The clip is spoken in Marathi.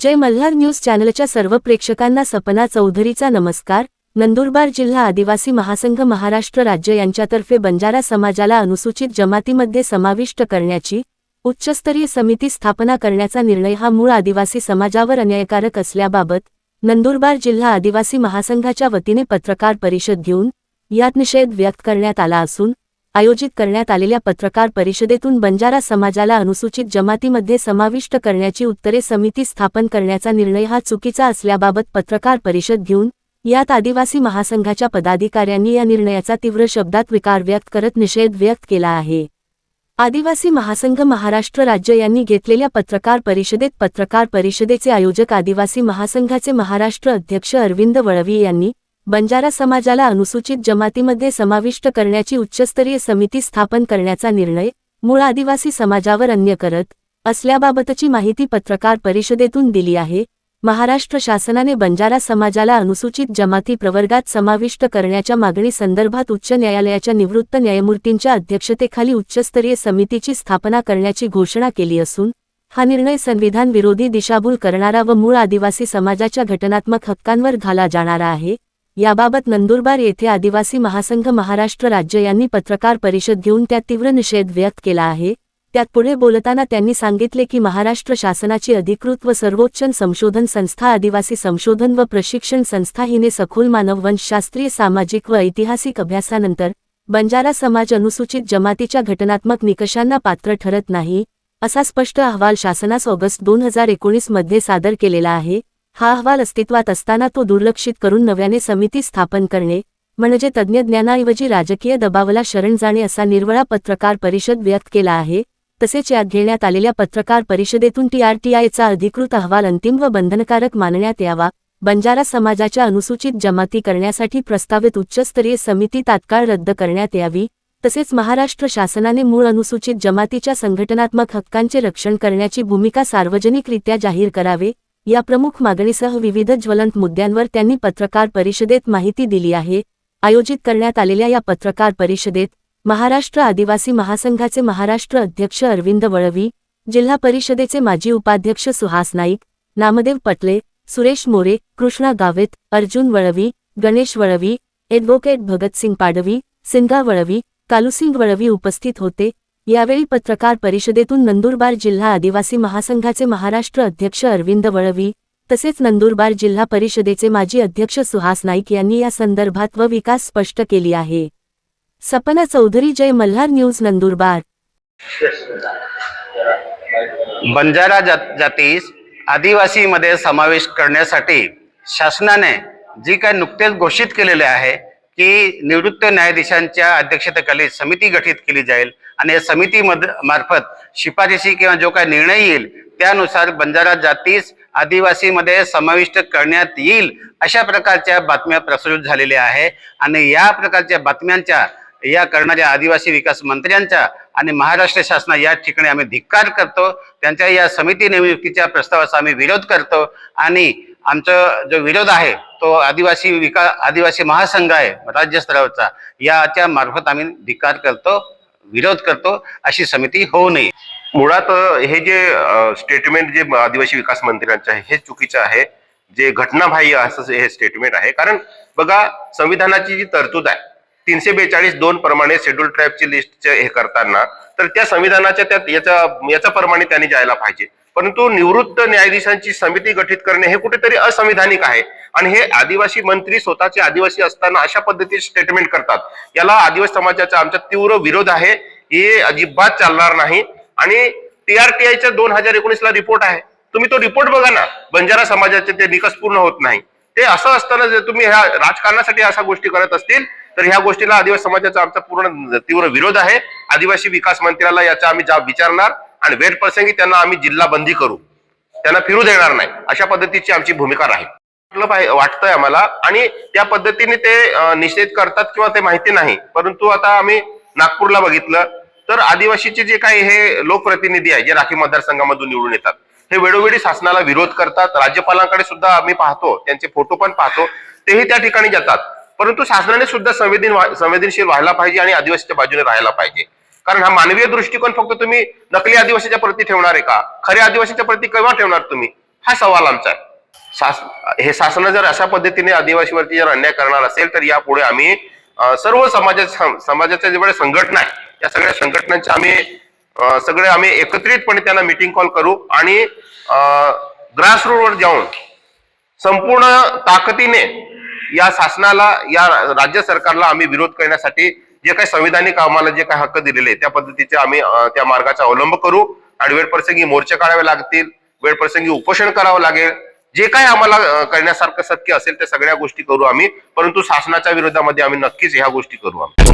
जय मल्हार न्यूज चॅनलच्या सर्व प्रेक्षकांना सपना चौधरीचा नमस्कार. नंदुरबार जिल्हा आदिवासी महासंघ महाराष्ट्र राज्य यांच्यातर्फे बंजारा समाजाला अनुसूचित जमातीमध्ये समाविष्ट करण्याची उच्चस्तरीय समिती स्थापना करण्याचा निर्णय हा मूळ आदिवासी समाजावर अन्यायकारक असल्याबाबत नंदुरबार जिल्हा आदिवासी महासंघाच्या वतीने पत्रकार परिषद घेऊन यात निषेध व्यक्त करण्यात आला असून आयोजित करण्यात आलेल्या पत्रकार परिषदेतून बंजारा समाजाला अनुसूचित जमातीमध्ये समाविष्ट करण्याची उत्तरे समिती स्थापन करण्याचा निर्णय हा चुकीचा असल्याबाबत पत्रकार परिषद घेऊन यात आदिवासी महासंघाच्या पदाधिकाऱ्यांनी या निर्णयाचा तीव्र शब्दात विकार व्यक्त करत निषेध व्यक्त केला आहे. आदिवासी महासंघ महाराष्ट्र राज्य यांनी घेतलेल्या पत्रकार परिषदेत पत्रकार परिषदेचे आयोजक आदिवासी महासंघाचे महाराष्ट्र अध्यक्ष अरविंद वळवी यांनी बंजारा समाजाला अनुसूचित जमातीमध्ये समाविष्ट करण्याची उच्चस्तरीय समिती स्थापन करण्याचा निर्णय मूळ आदिवासी समाजावर अन्य करत असल्याबाबतची माहिती पत्रकार परिषदेतून दिली आहे. महाराष्ट्र शासनाने बंजारा समाजाला अनुसूचित जमाती प्रवर्गात समाविष्ट करण्याच्या मागणी संदर्भात उच्च न्यायालयाच्या निवृत्त न्यायमूर्तींच्या अध्यक्षतेखाली उच्चस्तरीय समितीची स्थापना करण्याची घोषणा केली असून हा निर्णय संविधान विरोधी दिशाभूल करणारा व मूळ आदिवासी समाजाच्या घटनात्मक हक्कांवर घाला जाणारा आहे. याबाबत नंदुरबार येथे आदिवासी महासंघ महाराष्ट्र राज्य यांनी पत्रकार परिषद घेऊन त्यात तीव्र निषेध व्यक्त केला आहे. त्यात पुढे बोलताना त्यांनी सांगितले की महाराष्ट्र शासनाची अधिकृत व सर्वोच्च संशोधन संस्था आदिवासी संशोधन व प्रशिक्षण संस्था हिने सखोल मानववंशशास्त्रीय सामाजिक व ऐतिहासिक अभ्यासानंतर बंजारा समाज अनुसूचित जमातीच्या घटनात्मक निकषांना पात्र ठरत नाही असा स्पष्ट अहवाल शासनास ऑगस्ट दोन हजार एकोणीसमध्ये सादर केलेला आहे. हा अहवाल अस्तित्वात असताना तो दुर्लक्षित करून नव्याने समिती स्थापन करणे म्हणजे तज्ज्ञज्ञानाऐवजी राजकीय दबावाला शरण जाणे असा निर्वळा पत्रकार परिषद व्यक्त केला आहे तसेच यात घेण्यात आलेल्या पत्रकार परिषदेतून टीआरटीआयचा अधिकृत अहवाल अंतिम व बंधनकारक मानण्यात यावा बंजारा समाजाच्या अनुसूचित जमाती करण्यासाठी प्रस्तावित उच्चस्तरीय समिती तात्काळ रद्द करण्यात यावी तसेच महाराष्ट्र शासनाने मूळ अनुसूचित जमातीच्या संघटनात्मक हक्कांचे रक्षण करण्याची भूमिका सार्वजनिकरित्या जाहीर करावे या प्रमुख मागणीसह विविध ज्वलंत मुद्द्यांवर त्यांनी पत्रकार परिषदेत माहिती दिली आहे. आयोजित करण्यात आलेल्या या पत्रकार परिषदेत महाराष्ट्र आदिवासी महासंघाचे महाराष्ट्र अध्यक्ष अरविंद वळवी जिल्हा परिषदेचे माजी उपाध्यक्ष सुहास नाईक नामदेव पटले सुरेश मोरे कृष्णा गावित अर्जुन वळवी गणेश वळवी ॲडव्होकेट भगतसिंग पाडवी सिंगा वळवी कालुसिंग वळवी उपस्थित होते. यावेळी पत्रकार परिषदेतून नंदुरबार जिल्हा आदिवासी महासंघाचे महाराष्ट्र अध्यक्ष अरविंद वळवी तसेच नंदुरबार जिल्हा परिषदेचे माजी अध्यक्ष सुहास नाईक यांनी या संदर्भात व विकास स्पष्ट केली आहे. सपना चौधरी जय मल्हार न्यूज नंदुरबार. बंजारा जातीस आदिवासीमध्ये समावेश करण्यासाठी शासनाने जी काय नुकतेच घोषित केलेले आहे की निवृत्त न्यायाधीशांच्या अध्यक्षतेखाली समिती गठीत केली जाईल आणि या समितीमध्ये मार्फत शिफारशी किंवा जो काय निर्णय येईल त्यानुसार बंजारा जातीस आदिवासीमध्ये समाविष्ट करण्यात येईल अशा प्रकारच्या बातम्या प्रसृत झालेल्या आहे. आणि या प्रकारच्या बातम्यांच्या या करणाऱ्या आदिवासी विकास मंत्र्यांचा आणि महाराष्ट्र शासना या ठिकाणी आम्ही धिक्कार करतो. त्यांच्या या समिती नियुक्तीच्या प्रस्तावाचा आम्ही विरोध करतो. आणि आमचा जो विरोध आहे तो आदिवासी विकास आदिवासी महासंघ आहे राज्य स्तरावरचा याच्या मार्फत आम्ही धिक्कार करतो विरोध करतो अशी समिती होऊ नये. मुळात हे जे स्टेटमेंट जे आदिवासी विकास मंत्र्यांचं आहे हे चुकीचं आहे. जे घटनाबाह्य असं हे स्टेटमेंट आहे. कारण बघा संविधानाची जी तरतूद आहे तीनशे बेचाळीस दोन प्रमाणे शेड्यूल ट्राईबची लिस्ट हे करताना तर त्या संविधानाच्या त्यात याच्या याच्या प्रमाणे त्यांनी जायला पाहिजे. परंतु निवृत्त न्यायाधीशांची समिती गठीत करणे हे कुठेतरी असंविधानिक आहे. आणि हे आदिवासी मंत्री स्वतःचे आदिवासी असताना अशा पद्धतीचे स्टेटमेंट करतात. याला आदिवासी समाजाचा आमचा तीव्र विरोध आहे. हे अजिबात चालणार नाही. आणि टीआरटीआयचा दोन हजार एकोणीस ला रिपोर्ट आहे. तुम्ही तो रिपोर्ट बघा ना. बंजारा समाजाचे ते निकष पूर्ण होत नाही. ते असं असताना जर तुम्ही ह्या राजकारणासाठी अशा गोष्टी करत असतील तर ह्या गोष्टीला आदिवासी समाजाचा आमचा पूर्ण तीव्र विरोध आहे. आदिवासी विकास मंत्र्याला याचा आम्ही जाब विचारणार आणि वेट प्रसंगी त्यांना आम्ही जिल्हा बंदी करू. त्यांना फिरू देणार नाही. अशा पद्धतीची आमची भूमिका राहील. वाटतंय आम्हाला. आणि त्या पद्धतीने ते निषेध करतात किंवा ते माहिती नाही. परंतु आता आम्ही नागपूरला बघितलं. तर आदिवासीचे जे काही हे लोकप्रतिनिधी आहे जे राखी मतदारसंघामधून निवडून येतात हे वेळोवेळी शासनाला विरोध करतात. राज्यपालांकडे सुद्धा आम्ही पाहतो. त्यांचे फोटो पण पाहतो. तेही त्या ठिकाणी जातात. परंतु शासनाने सुद्धा संवेदन संवेदनशील व्हायला पाहिजे आणि आदिवासीच्या बाजूने राहायला पाहिजे. कारण हा मानवीय दृष्टिकोन फक्त तुम्ही नकली आदिवासीच्या प्रती ठेवणार आहे का? खऱ्या आदिवासीच्या प्रती केव्हा ठेवणार तुम्ही? हा सवाल आमचा आहे. शास हे शासन जर अशा पद्धतीने आदिवासीवरती जर अन्याय करणार असेल तर यापुढे आम्ही सर्व समाजाच्या समाजाच्या जेवढ्या संघटना आहे त्या सगळ्या संघटनांच्या आम्ही सगळे आम्ही एकत्रितपणे त्यांना मिटिंग कॉल करू आणि ग्रास वर जाऊन संपूर्ण ताकदीने या शासनाला या राज्य सरकारला आम्ही विरोध करण्यासाठी जे काही संविधानिक आम्हाला जे काही हक्क दिलेले त्या पद्धतीचे आम्ही त्या मार्गाचा अवलंब करू आणि वेळप्रसंगी मोर्चे काढावे लागतील वेळप्रसंगी उपोषण करावं लागेल. जे काही आम्हाला करण्यासारखं शक्य असेल त्या सगळ्या गोष्टी करू आम्ही परंतु शासनाच्या विरोधामध्ये आम्ही नक्कीच ह्या गोष्टी करू आम्ही.